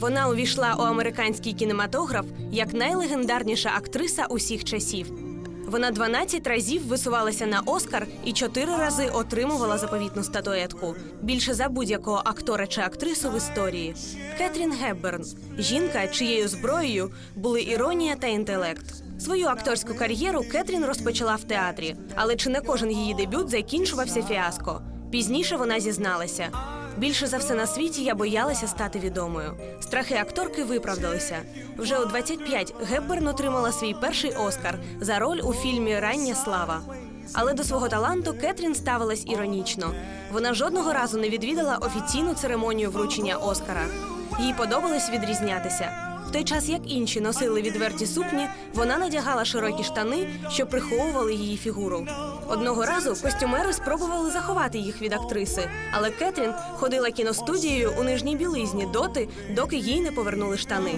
Вона увійшла у американський кінематограф як найлегендарніша актриса усіх часів. Вона 12 разів висувалася на Оскар і 4 рази отримувала заповітну статуетку. Більше за будь-якого актора чи актрису в історії. Кетрін Гепберн жінка, чиєю зброєю були іронія та інтелект. Свою акторську кар'єру Кетрін розпочала в театрі, але чи не кожен її дебют закінчувався фіаско. Пізніше вона зізналася. Більше за все на світі я боялася стати відомою. Страхи акторки виправдалися. Вже у 25 Гепберн отримала свій перший Оскар за роль у фільмі Рання слава. Але до свого таланту Кетрін ставилась іронічно. Вона жодного разу не відвідала офіційну церемонію вручення Оскара. Їй подобалось відрізнятися. В той час, як інші носили відверті сукні, вона надягала широкі штани, що приховували її фігуру. Одного разу костюмери спробували заховати їх від актриси, але Кетрін ходила кіностудією у нижній білизні доти, доки їй не повернули штани.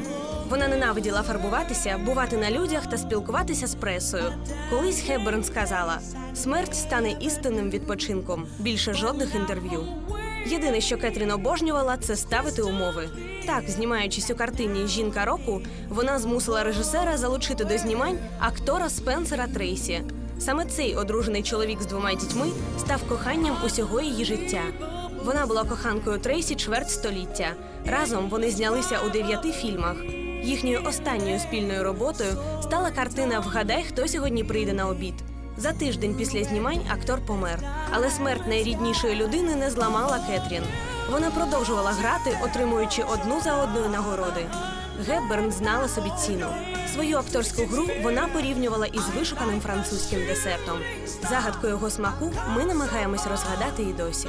Вона ненавиділа фарбуватися, бувати на людях та спілкуватися з пресою. Колись Хеберн сказала: смерть стане істинним відпочинком. Більше жодних інтерв'ю. Єдине, що Кетрін обожнювала, це ставити умови. Так, знімаючись у картині Жінка року, вона змусила режисера залучити до знімань актора Спенсера Трейсі. Саме цей одружений чоловік з двома дітьми став коханням усього її життя. Вона була коханкою Трейсі чверть століття. Разом вони знялися у дев'яти фільмах. Їхньою останньою спільною роботою стала картина Вгадай, хто сьогодні прийде на обід. За тиждень після знімань актор помер, але смерть найріднішої людини не зламала Кетрін. Вона продовжувала грати, отримуючи одну за одною нагороди. Гепберн знала собі ціну. Свою акторську гру вона порівнювала із вишуканим французьким десертом. Загадку його смаку ми намагаємось розгадати і досі.